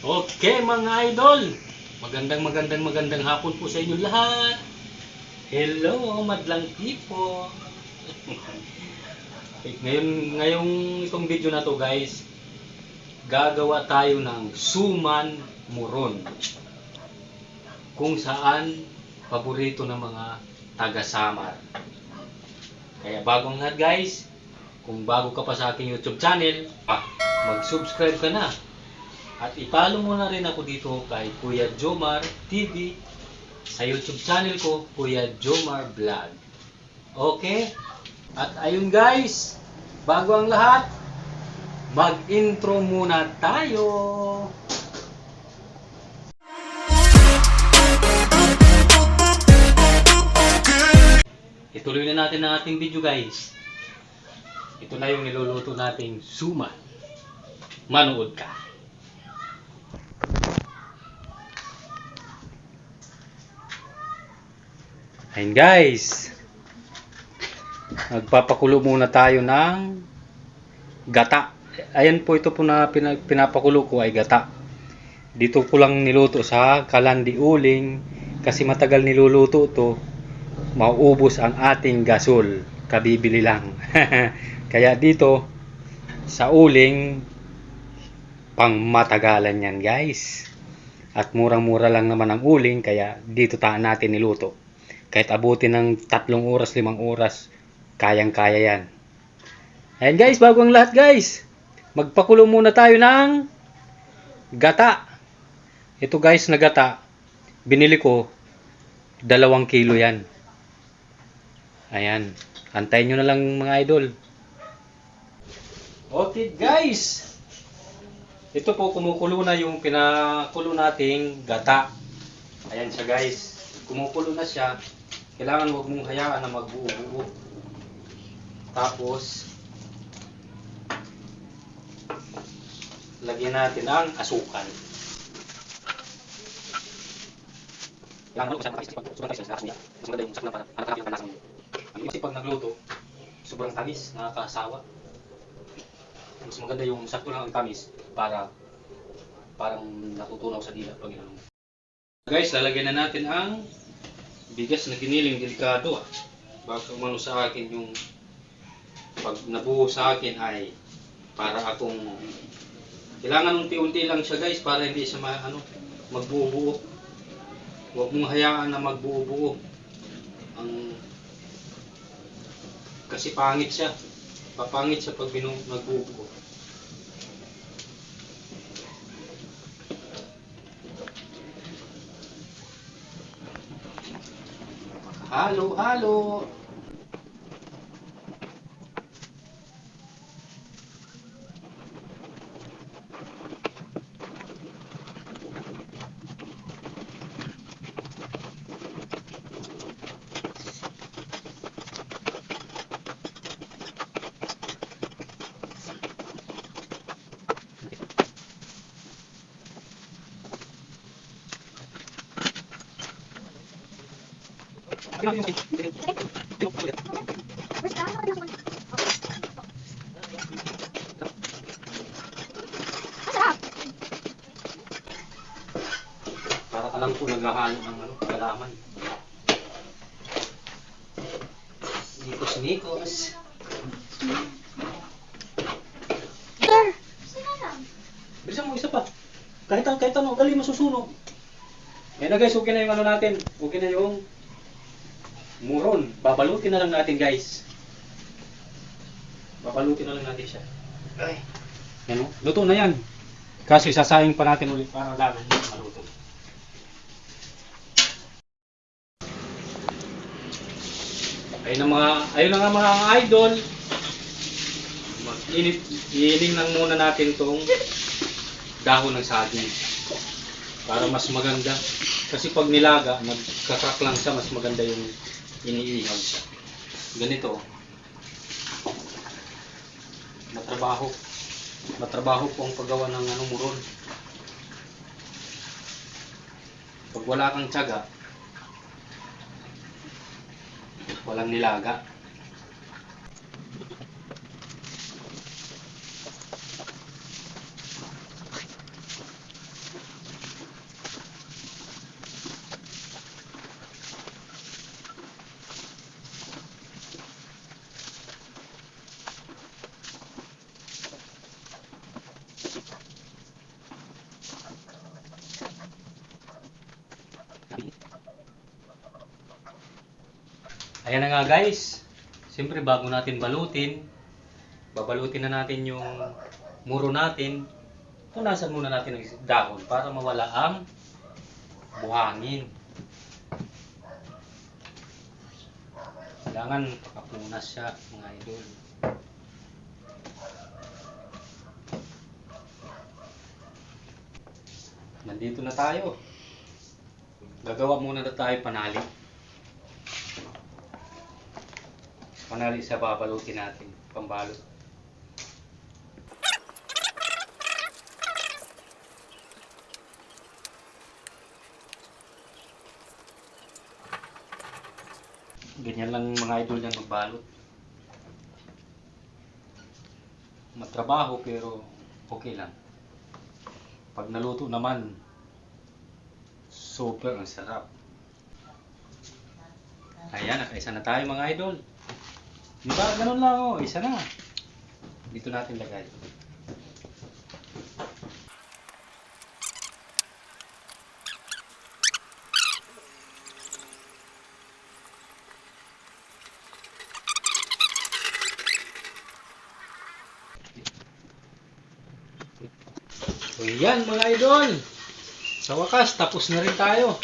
Okay mga idol, magandang magandang magandang hapon po sa inyo lahat. Hello, madlang okay, ngayon, ngayong itong video na to guys, gagawa tayo ng suman muron. Kung saan paborito ng mga taga-Samar. Kaya bagong lahat guys, kung bago ka pa sa aking YouTube channel, ah, mag-subscribe ka na. At ipalo mo na rin ako dito kay Kuya Jomar TV sa YouTube channel ko, Kuya Jomar Vlog. Okay? At ayun guys, bago ang lahat, mag-intro muna tayo. Ituloy na natin ang ating video guys. Ito na yung niluluto nating suma. Manood ka. Ayun guys. Magpapakulo muna tayo ng gata. Ayan po ito po na pina- pinapakulo ko ay gata. Dito ko lang niluto sa kalandi uling kasi matagal niluluto to. Mauubos ang ating gasol. Kabibili lang. Kaya dito sa uling pang matagalan yan guys. At murang-mura lang naman ang uling kaya dito ta natin niluto. Kahit abutin ng tatlong oras, limang oras, kayang-kaya yan. Ayan guys, bago ang lahat guys. Magpakulo muna tayo ng gata. Ito guys na gata, binili ko, dalawang kilo yan. Ayan, antayin nyo na lang mga idol. Okay guys, ito po kumukulo na yung pinakulo nating gata. Ayan siya guys, kumukulo na siya. Kailangan huwag mong hayaan na magbuo-buo. Tapos, lagyan natin ang asukal. Kailangan mo saan makakis pag sobrang tamis na niya. Mas para hanap yung panasa mo. Ang kasi pag nagluto, sobrang tamis, nakakasawa. Mas maganda yung sakto lang ang tamis para parang natutunaw sa dila pag inano mo. Guys, lalagyan na natin ang bigas na giniling delikado ah. Baka umano sa akin yung pag nabuo sa akin ay para akong kailangan unti-unti lang siya guys para hindi siya ma, ano, magbuo-buo. Huwag mong hayaan na magbuo-buo. Ang kasi pangit siya. Papangit siya pag binu nagbuo-buo. Halo, Para ka lang po ng ano, kalaman. Nikos-nikos. Sir! Bilisan mo isa pa. Kahit kahit ano, dali masusunog. Yan na guys, okay na yung ano natin. Okay na yung muron. Babalutin na lang natin guys. Babalutin na lang natin siya. Ay. Yan o. Luto na yan. Kasi sasayang pa natin ulit para lalo maluto. Ayun na mga, ayun na nga mga idol. Mag-init, iiling lang muna natin tong dahon ng saging. Para mas maganda. Kasi pag nilaga, nagkakrak lang siya, mas maganda yung iniihaw siya. Ganito. Matrabaho. Matrabaho po ang paggawa ng ano, muron. Pag wala kang tiyaga, walang nilaga. Ayan na nga guys. Siyempre bago natin balutin, babalutin na natin yung muro natin. Punasan muna natin ang dahon para mawala ang buhangin. Kailangan pakapunas siya mga idol. Nandito na tayo. Gagawa muna na tayo panali. Panali sa babalutin natin. Pambalot. Ganyan lang mga idol yan magbalot. Matrabaho pero okay lang. Pag naluto naman, super ang sarap. Ayan, nakaisa na tayo mga idol. Di ba? Ganun lang oh, isa na. Dito natin lagay. So yan mga idol. Sa wakas, tapos na rin tayo.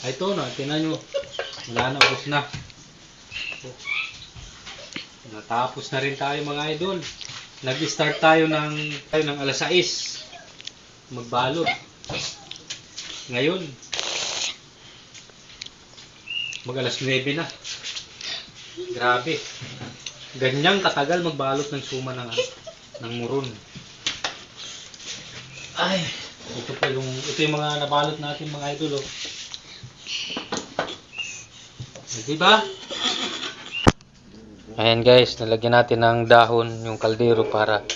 Ay, ito na, tinan nyo. Wala na, ubos na. Natapos na rin tayo mga idol. Nag-start tayo ng, tayo ng alas 6. Magbalot. Ngayon, mag alas 9 na. Grabe. Ganyang katagal magbalot ng suma ng, ng muron. Ay, ito pa yung, ito yung mga nabalot natin mga idol. Oh. Di ba? Ayan guys, nalagyan natin ng dahon yung kaldero para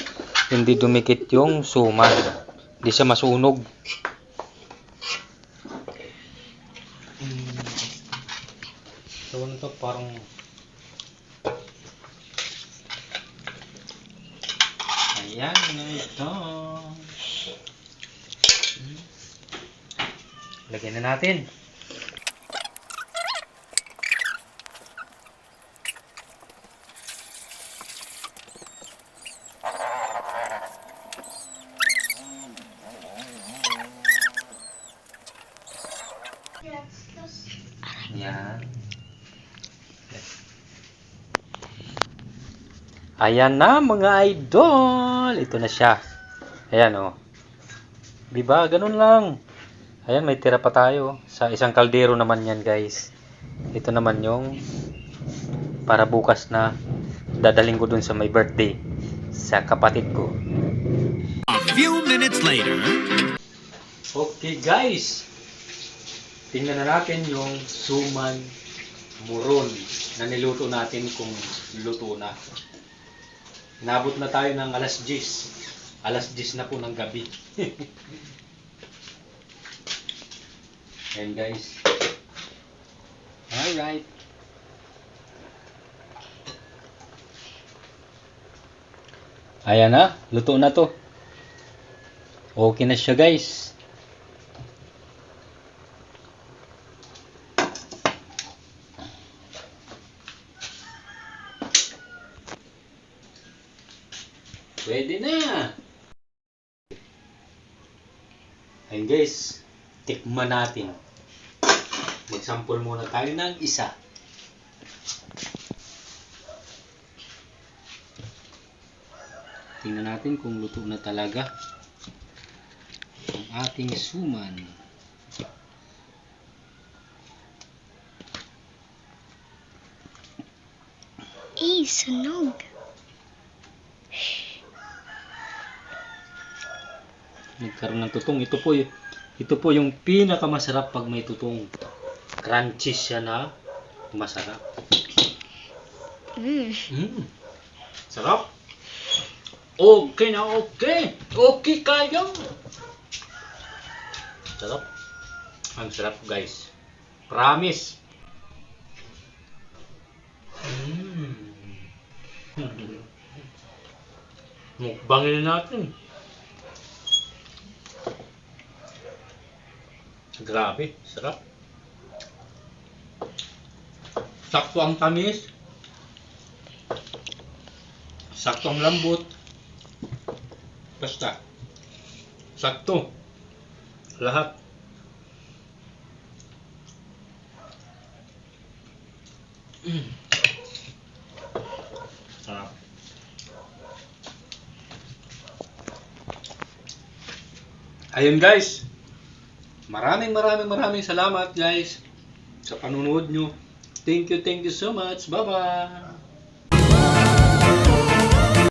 hindi dumikit yung suman. Hindi siya masunog. So, ano to? Parang Ayan na ito. Hmm. Lagyan na natin. Ayan. Ayan na mga idol. Ito na siya. Ayan oh. Diba? Ganun lang. Ayan, may tira pa tayo. Sa isang kaldero naman yan guys. Ito naman yung para bukas na dadaling ko dun sa may birthday sa kapatid ko. A few minutes later. Okay guys, tingnan na natin yung suman muron na niluto natin kung luto na. Nabot na tayo ng alas 10. Alas 10 na po ng gabi. Ayan guys. Alright. Ayan na, luto na to. Okay na siya guys. Pwede na. Ayun guys, tikman natin. Magsampol muna tayo ng isa. Tingnan natin kung luto na talaga ang ating suman. Eh, sunog. Nagkaroon ng tutong. Ito po, ito po yung pinakamasarap pag may tutong. Crunchy siya na masarap. Mm. Mm. Sarap. Okay na okay. Okay kayo. Sarap. Ang sarap guys. Promise. Mm. Mukbangin natin. Grabe, sarap. Sakto ang tamis. Sakto ang lambot. Basta. Sakto. Lahat. Mm. Ayun guys. Maraming maraming maraming salamat guys sa panunood nyo. Thank you, thank you so much. Bye-bye.